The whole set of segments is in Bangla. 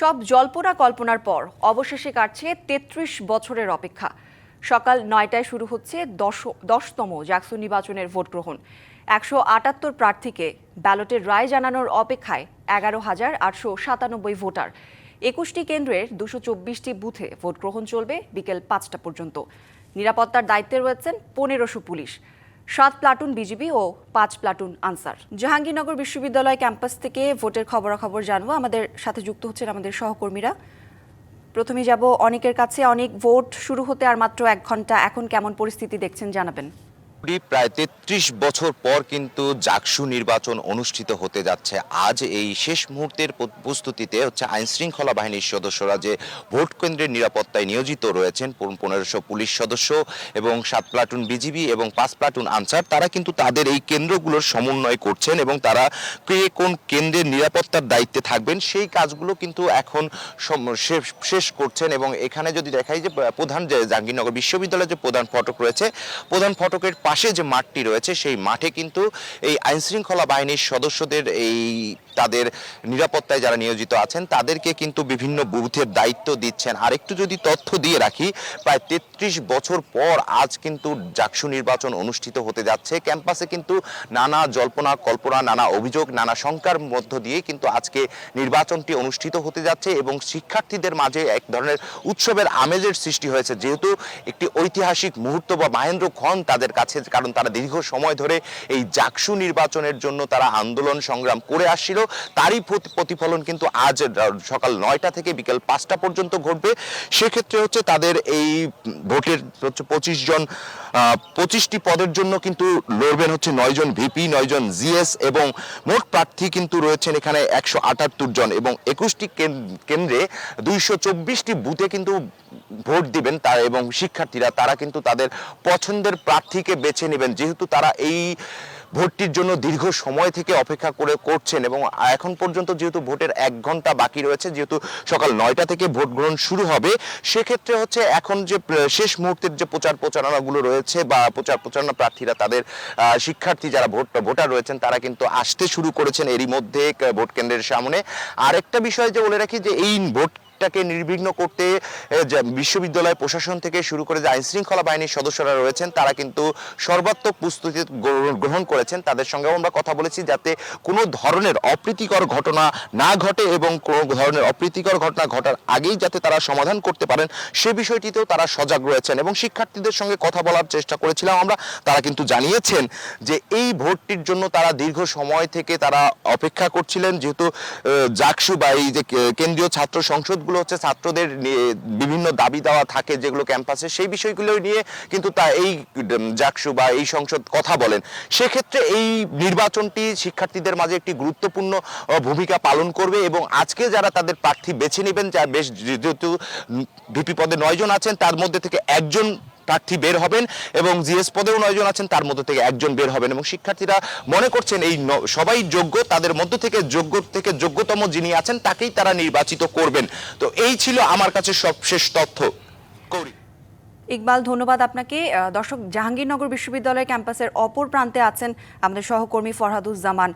সব জল্পনা কল্পনার পর অবশেষে কাটছে তেত্রিশ বছরের অপেক্ষা। সকাল নয়টায় শুরু হচ্ছে দশ, দশতম জাকসু নির্বাচনের ভোট গ্রহণ। একশো আটাত্তর প্রার্থীকে ব্যালটের রায় জানানোর অপেক্ষায় এগারো হাজার আটশো সাতানব্বই ভোটার। একুশটি কেন্দ্রের দুশো চব্বিশটি বুথে ভোট গ্রহণ চলবে বিকেল পাঁচটা পর্যন্ত। নিরাপত্তার দায়িত্বে রয়েছেন পনেরোশো পুলিশ। সাত প্লাটুন বিজিবি ও পাঁচ প্লাটুন আনসার। জাহাঙ্গীরনগর বিশ্ববিদ্যালয় ক্যাম্পাস থেকে ভোটের খবরাখবর জানব। আমাদের সাথে যুক্ত হচ্ছেন আমাদের সহকর্মীরা। প্রথমে যাব অনেকের কাছে অনেক ভোট শুরু হতে আর মাত্র এক ঘণ্টা। এখন কেমন পরিস্থিতি দেখছেন জানাবেন। প্রায় তেত্রিশ বছর পর কিন্তু জাকসু নির্বাচন অনুষ্ঠিত হতে যাচ্ছে। আজ এই শেষ মুহূর্তের প্রস্তুতিতে হচ্ছে আইন শৃঙ্খলা বাহিনীর সদস্যরা যে ভোট কেন্দ্রের নিরাপত্তায় নিয়োজিত রয়েছেন পন- পনেরোশো পুলিশ সদস্য এবং সাত প্লাটুন বিজিবি এবং পাঁচ প্লাটুন আনসার, তারা কিন্তু তাদের এই কেন্দ্রগুলোর সমন্বয় করছেন এবং তারা কে কোন কেন্দ্রের নিরাপত্তার দায়িত্বে থাকবেন, সেই কাজগুলো কিন্তু এখন শেষ করছেন এবং এখানে যদি দেখাই যে প্রধান যে জাহাঙ্গীরনগর বিশ্ববিদ্যালয়ের যে প্রধান ফটক রয়েছে, প্রধান ফটকের পাশে যে মাঠটি রয়েছে সেই মাঠে কিন্তু এই আইনশৃঙ্খলা বাহিনীর সদস্যদের এই তাদের নিরাপত্তায় যারা নিয়োজিত আছেন, তাদেরকে কিন্তু বিভিন্ন বুথের দায়িত্ব দিচ্ছেন। আর একটু যদি তথ্য দিয়ে রাখি, প্রায় তেত্রিশ বছর পর আজ কিন্তু জাকসু নির্বাচন অনুষ্ঠিত হতে যাচ্ছে। ক্যাম্পাসে কিন্তু নানা জল্পনা, কল্পনা, নানা অভিযোগ, নানা শঙ্কার মধ্য দিয়ে কিন্তু আজকে নির্বাচনটি অনুষ্ঠিত হতে যাচ্ছে এবং শিক্ষার্থীদের মাঝে এক ধরনের উৎসবের আমেজের সৃষ্টি হয়েছে। যেহেতু একটি ঐতিহাসিক মুহূর্ত বা মাহেন্দ্র খন তাদের কাছে, কারণ তারা দীর্ঘ সময় ধরে এই জাকসু নির্বাচনের জন্য তারা আন্দোলন সংগ্রাম করে আসছিল। তারই প্রতিফলন কিন্তু আজ সকাল নয়টা থেকে বিকেল পাঁচটা পর্যন্ত ঘটবে। সেক্ষেত্রে হচ্ছে তাদের এই ভোটের হচ্ছে পঁচিশ জন পঁচিশটি পদের জন্য কিন্তু লড়বেন হচ্ছে নয় জন ভিপি, নয় জন জিএস এবং মোট প্রার্থী কিন্তু রয়েছেন এখানে একশো আটাত্তর জন এবং একুশটি কেন্দ্রে দুইশো চব্বিশটি বুথে কিন্তু ভোট দিবেন তারা এবং শিক্ষার্থীরা। তারা কিন্তু তাদের পছন্দের প্রার্থীকে বেছে নেবেন। যেহেতু তারা এই ভোটটির জন্য দীর্ঘ সময় থেকে অপেক্ষা করে করছেন এবং এখন পর্যন্ত যেহেতু ভোটের এক ঘণ্টা বাকি রয়েছে, যেহেতু সকাল নয়টা থেকে ভোট গ্রহণ শুরু হবে, সেক্ষেত্রে হচ্ছে এখন যে শেষ মুহূর্তের যে প্রচার প্রচারণাগুলো রয়েছে বা প্রচার প্রচারণা প্রার্থীরা তাদের শিক্ষার্থী যারা ভোট, ভোটার রয়েছেন তারা কিন্তু আসতে শুরু করেছেন এরই মধ্যে ভোট কেন্দ্রের সামনে। আরেকটা বিষয় যে বলে রাখি যে এই ভোট টাকে নির্বিঘ্ন করতে বিশ্ববিদ্যালয় প্রশাসন থেকে শুরু করে যে আইন শৃঙ্খলা বাহিনীর সদস্যরা রয়েছেন, তারা কিন্তু সর্বাত্মক প্রস্তুতি গ্রহণ- করেছেন। তাদের সঙ্গেও আমরা কথা বলেছি যাতে কোনো ধরনের অপ্রীতিকর ঘটনা না ঘটে এবং কোনো ধরনের অপ্রীতিকর ঘটনা ঘটার আগেই যাতে তারা সমাধান করতে পারেন, সে বিষয়টিতেও তারা সজাগ রয়েছেন এবং শিক্ষার্থীদের সঙ্গে কথা বলার চেষ্টা করেছিলাম আমরা। তারা কিন্তু জানিয়েছেন যে এই ভোটটির জন্য তারা দীর্ঘ সময় থেকে তারা অপেক্ষা করছিলেন, যেহেতু জাকসু বা এই যে কেন্দ্রীয় ছাত্র সংসদগুলো হচ্ছে ছাত্রদের বিভিন্ন দাবি দেওয়া থাকে যেগুলো ক্যাম্পাসে, সেই বিষয়গুলো নিয়ে কিন্তু তা এই জাকসু বা এই সংসদ কথা বলেন। সেক্ষেত্রে এই নির্বাচনটি শিক্ষার্থীদের মাঝে একটি গুরুত্বপূর্ণ ভূমিকা পালন করবে এবং আজকে যারা তাদের প্রার্থী বেছে নেবেন, যা বেশ যেহেতু ভিপি পদে নয়জন আছেন, তার মধ্যে থেকে একজন প্রার্থী বের হবেন এবং জিএস পদেও নয়জন আছেন তার মধ্যে থেকে একজন বের হবেন এবং শিক্ষার্থীরা মনে করছেন এই ন- সবাই যোগ্য তাদের মধ্য থেকে যোগ্য থেকে যোগ্যতম যিনি আছেন তাকেই তারা নির্বাচিত করবেন। তো এই ছিল আমার কাছে সবশেষ তথ্য। কৌরি ইকবাল ধন্যবাদ আপনাকে। দর্শক জাহাঙ্গীরনগর বিশ্ববিদ্যালয় ক্যাম্পাসের অপর প্রান্তে আছেন আমাদের সহকর্মী ফরহাদুজ্জামান।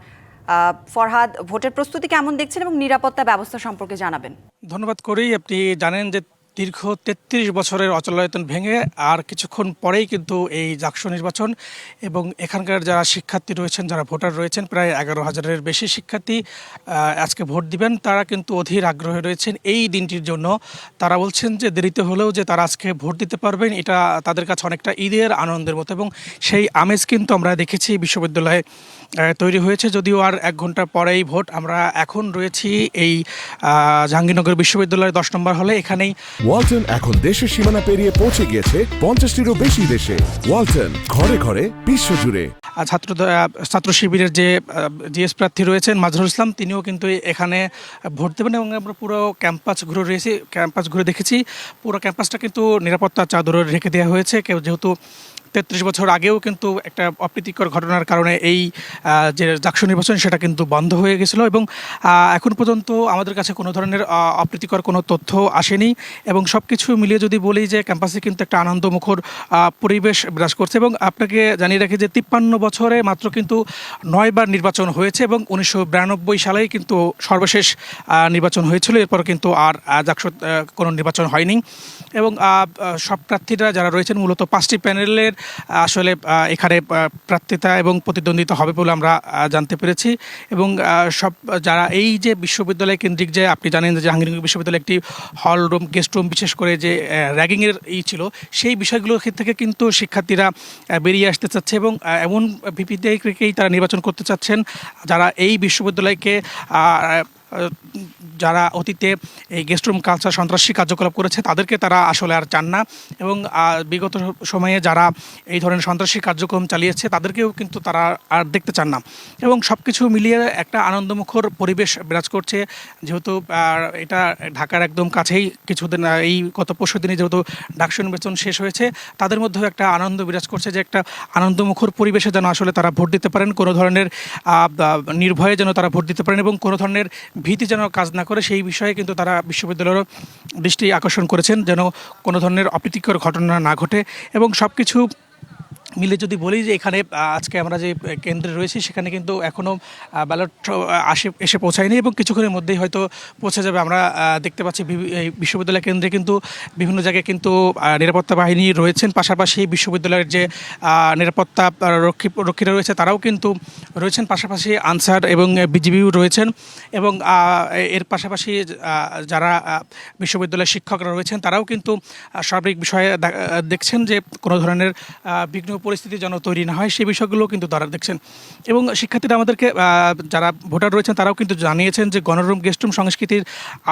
আহ, ফরহাদ ভোটের প্রস্তুতি কেমন দেখছেন এবং নিরাপত্তা ব্যবস্থা সম্পর্কে জানাবেন? ধন্যবাদ করেই আপনি জানেন যে দীর্ঘ তেত্রিশ বছরের অচলায়তন ভেঙে আর কিছুক্ষণ পরেই কিন্তু এই জাকসু নির্বাচন এবং এখানকার যারা শিক্ষার্থী রয়েছেন, যারা ভোটার রয়েছেন, প্রায় এগারো হাজারের বেশি শিক্ষার্থী আজকে ভোট দিবেন। তারা কিন্তু অধীর আগ্রহে রয়েছেন এই দিনটির জন্য। তারা বলছেন যে দেরিতে হলেও যে তারা আজকে ভোট দিতে পারবেন, এটা তাদের কাছে অনেকটা ঈদের আনন্দের মতো এবং সেই আমেজ কিন্তু আমরা দেখেছি বিশ্ববিদ্যালয়ে তৈরি হয়েছে। যদিও আর এক ঘণ্টা পরেই ভোট, আমরা এখন রয়েছি এই জাহাঙ্গীরনগর বিশ্ববিদ্যালয়ের দশ নম্বর হলে। এখানেই ওয়ালটন এখন দেশের সীমানা পেরিয়ে পৌঁছে গিয়েছে পঞ্চাশটিরও বেশি দেশে। ওয়ালটন, ঘরে ঘরে বিশ্বজুড়ে। ছাত্র ছাত্র শিবিরের যে জিএস প্রার্থী রয়েছেন মাজহারুল ইসলাম, তিনিও কিন্তু এখানে ভোট দেবেন এবং আমরা পুরো ক্যাম্পাস ঘুরে রয়েছি, ক্যাম্পাস ঘুরে দেখেছি। পুরো ক্যাম্পাসটা কিন্তু নিরাপত্তা চাদরে রেখে দেওয়া হয়েছে। কেউ যেহেতু তেত্রিশ বছর আগেও কিন্তু একটা অপ্রীতিকর ঘটনার কারণে এই যে জাকসু নির্বাচন সেটা কিন্তু বন্ধ হয়ে গেছিল এবং এখন পর্যন্ত আমাদের কাছে কোনো ধরনের অপ্রীতিকর কোনো তথ্য আসেনি এবং সব কিছু মিলিয়ে যদি বলি যে ক্যাম্পাসে কিন্তু একটা আনন্দমুখর পরিবেশ বিরাজ করছে এবং আপনাকে জানিয়ে রাখি যে তিপ্পান্ন বছরে মাত্র কিন্তু নয়বার নির্বাচন হয়েছে এবং উনিশশো বিরানব্বই সালেই কিন্তু সর্বশেষ নির্বাচন হয়েছিল। এরপর কিন্তু আর জাকসু কোনো নির্বাচন হয়নি এবং সব প্রার্থীরা যারা রয়েছেন মূলত পাঁচটি প্যানেলের আসলে এখানে প্রার্থিতা এবং প্রতিদ্বন্দ্বিতা হবে বলে আমরা জানতে পেরেছি। এবং সব, যারা এই যে বিশ্ববিদ্যালয় কেন্দ্রিক যে, আপনি জানেন যে, জাহাঙ্গীরনগর বিশ্ববিদ্যালয় একটি হল রুম গেস্ট রুম বিশেষ করে যে র্যাগিংয়ের ই ছিল, সেই বিষয়গুলোর বিষয়গুলো থেকে কিন্তু শিক্ষার্থীরা বেরিয়ে আসতে চাচ্ছে এবং এমন ভিপিতে তারা নির্বাচন করতে চাচ্ছেন। যারা এই বিশ্ববিদ্যালয়কে যারা অতীতে এই গেস্ট রুম কালচার সন্ত্রাসী কার্যকলাপ করেছে, তাদেরকে তারা আসলে আর চান না। এবং বিগত সময়ে যারা এই ধরনের সন্ত্রাসী কার্যক্রম চালিয়েছে, তাদেরকেও কিন্তু তারা আর দেখতে চান না। এবং সব কিছু মিলিয়ে একটা আনন্দমুখর পরিবেশ বিরাজ করছে। যেহেতু এটা ঢাকার একদম কাছেই কিছুদিন এই গত পরশু দিনে যেহেতু ডাকসু নির্বাচন শেষ হয়েছে, তাদের মধ্যেও একটা আনন্দ বিরাজ করছে যে একটা আনন্দমুখর পরিবেশে যেন আসলে তারা ভোট দিতে পারেন, কোনো ধরনের নির্ভয়ে যেন তারা ভোট দিতে পারেন এবং কোনো ধরনের ভীতি যেন কাজ না করে, সেই বিষয়ে কিন্তু তারা বিশ্ববিদ্যালয়েরও দৃষ্টি আকর্ষণ করেছেন যেন কোনো ধরনের অপ্রীতিকর ঘটনা না ঘটে এবং সব কিছু মিলে যদি বলি যে এখানে আজকে আমরা যে কেন্দ্রে রয়েছি, সেখানে কিন্তু এখনও ব্যালট আসে, এসে পৌঁছায়নি এবং কিছুক্ষণের মধ্যেই হয়তো পৌঁছে যাবে। আমরা দেখতে পাচ্ছি বিশ্ববিদ্যালয় কেন্দ্রে কিন্তু বিভিন্ন জায়গায় কিন্তু নিরাপত্তা বাহিনী রয়েছেন। পাশাপাশি বিশ্ববিদ্যালয়ের যে নিরাপত্তা রক্ষী, রক্ষীরা রয়েছে, তারাও কিন্তু রয়েছেন। পাশাপাশি আনসার এবং বিজিবিও রয়েছেন এবং এর পাশাপাশি যারা বিশ্ববিদ্যালয়ের শিক্ষকরা রয়েছেন, তারাও কিন্তু সার্বিক বিষয়ে দেখছেন যে কোনো ধরনের বিঘ্ন পরিস্থিতি যেন তৈরি না হয় সেই বিষয়গুলো কিন্তু তারা দেখছেন। এবং শিক্ষার্থীরা আমাদেরকে যারা ভোটার রয়েছেন, তারাও কিন্তু জানিয়েছেন যে গণরুম গেস্টরুম সংস্কৃতির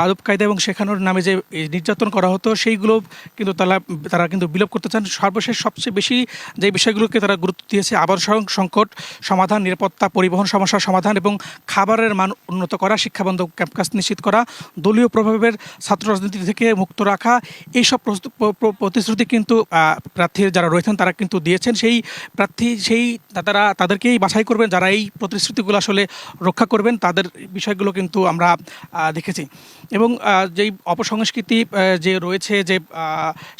আদব কায়দা এবং শেখানোর নামে যে নির্যাতন করা হতো সেইগুলো কিন্তু তারা তারা কিন্তু বিলোপ করতে চান। সর্বশেষ সবচেয়ে বেশি যে বিষয়গুলোকে তারা গুরুত্ব দিয়েছে আবাসন সংকট, সমাধান, নিরাপত্তা, পরিবহন সমস্যার সমাধান এবং খাবারের মান উন্নত করা শিক্ষাবন্ধ ক্যাম্পাস নিশ্চিত করা, দলীয় প্রভাবের ছাত্র রাজনীতি থেকে মুক্ত রাখা, এইসব প্রতিশ্রুতি কিন্তু প্রার্থীর যারা রয়েছেন, তারা কিন্তু দিয়েছেন। সেই প্রার্থী, সেই তারা তাদেরকেই বাছাই করবেন, যারা এই প্রতিশ্রুতিগুলো আসলে রক্ষা করবেন, তাদের বিষয়গুলো কিন্তু আমরা দেখেছি। এবং যেই অপসংস্কৃতি যে রয়েছে, যে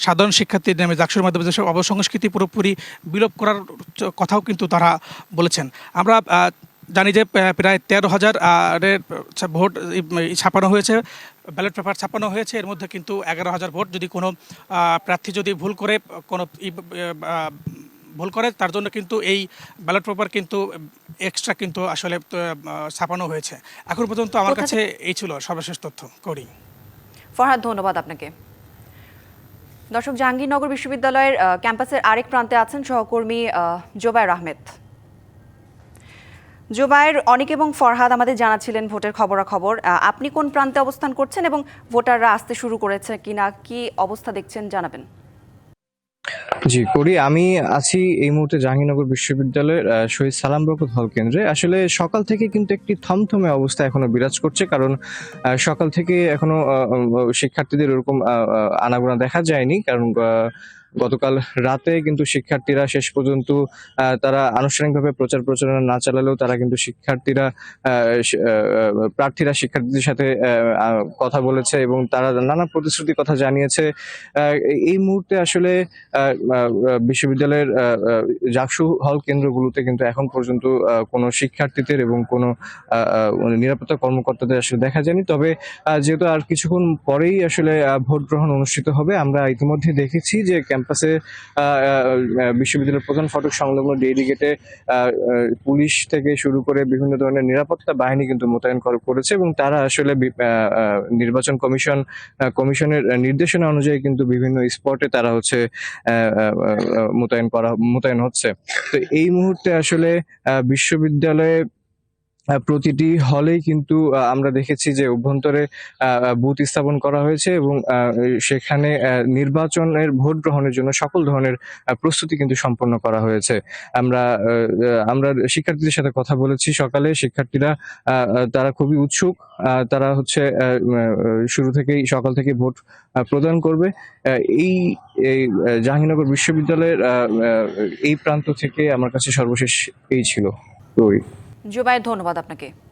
সাধারণ শিক্ষার্থীর নামে জাকসুর মাধ্যমে যেসব অপসংস্কৃতি পুরোপুরি বিলোপ করার কথাও কিন্তু তারা বলেছেন। আমরা জানি যে প্রায় তেরো হাজার ভোট ছাপানো হয়েছে, ব্যালট পেপার ছাপানো হয়েছে, এর মধ্যে কিন্তু এগারো হাজার ভোট। যদি কোনো প্রার্থী যদি ভুল করে, কোনো ভুল করে তার জন্য কিন্তু এই ব্যালট পেপার কিন্তু এক্সট্রা কিন্তু আসলে ছাপানো হয়েছে। এখন পর্যন্ত আমার কাছে এই ছিল সর্বশেষ তথ্য। করি ফরহাদ ধন্যবাদ আপনাকে। দর্শক জাহাঙ্গীরনগর বিশ্ববিদ্যালয়ের ক্যাম্পাসের আরেক প্রান্তে আছেন সহকর্মী জোবায়ের আহমেদ। জোবায়ের অনেক এবং ফরহাদ আমাদের জানাচ্ছিলেন ভোটের খবরাখবর। আপনি কোন প্রান্তে অবস্থান করছেন এবং ভোটাররা আসতে শুরু করেছে কিনা কি অবস্থা দেখছেন জানাবেন। জি, করি। আমি আছি এই মুহূর্তে জাহাঙ্গীরনগর বিশ্ববিদ্যালয়ের শহীদ সালাম বরকত হল কেন্দ্রে। আসলে সকাল থেকে কিন্তু একটি থমথমে অবস্থা এখনও বিরাজ করছে, কারণ সকাল থেকে এখনও শিক্ষার্থীদের ওরকম আনাগোনা দেখা যায়নি। কারণ গতকাল রাতে কিন্তু শিক্ষার্থীরা শেষ পর্যন্ত তারা আনুষ্ঠানিকভাবে প্রচার প্রচারণা না চালালেও তারা কিন্তু শিক্ষার্থীরা প্রার্থীরা শিক্ষার্থীদের সাথে কথা বলেছে এবং তারা নানা প্রতিশ্রুতির কথা জানিয়েছে। এই মুহূর্তে আসলে বিশ্ববিদ্যালয়ের জাকসু হল কেন্দ্রগুলোতে কিন্তু এখন পর্যন্ত কোনো শিক্ষার্থীদের এবং কোনো মানে নিরাপত্তা কর্মকর্তাদের আসলে দেখা যায়নি। তবে যেহেতু আর কিছুক্ষণ পরেই আসলে ভোট গ্রহণ অনুষ্ঠিত হবে, আমরা ইতিমধ্যে দেখেছি যে ক্যাম্পাসে বিশ্ববিদ্যালয়ের প্রধান ফটক সংলগ্ন ডেইলি গেটে পুলিশ থেকে শুরু করে বিভিন্ন ধরনের নিরাপত্তা বাহিনী কিন্তু মোতায়েন করেছে এবং তারা আসলে নির্বাচন কমিশন কমিশনের নির্দেশনা অনুযায়ী কিন্তু বিভিন্ন স্পটে তারা হচ্ছে মোতায়েন করা, মোতায়েন হচ্ছে। তো এই মুহূর্তে আসলে বিশ্ববিদ্যালয়ে প্রতিটি হলেই কিন্তু আমরা দেখেছি যে অভ্যন্তরে বুথ স্থাপন করা হয়েছে এবং সেখানে নির্বাচনের ভোট গ্রহণের জন্য সকল ধরনের প্রস্তুতি কিন্তু সম্পন্ন করা হয়েছে। আমরা আমরা শিক্ষার্থীদের সাথে কথা বলেছি সকালে। শিক্ষার্থীরা তারা খুবই উৎসুক। তারা হচ্ছে শুরু থেকেই সকাল থেকে ভোট প্রদান করবে। এই জাহাঙ্গীরনগর বিশ্ববিদ্যালয়ের এই প্রান্ত থেকে আমার কাছে সর্বশেষ এই ছিল। ওই জুবাইর ধন্যবাদ আপনাকে।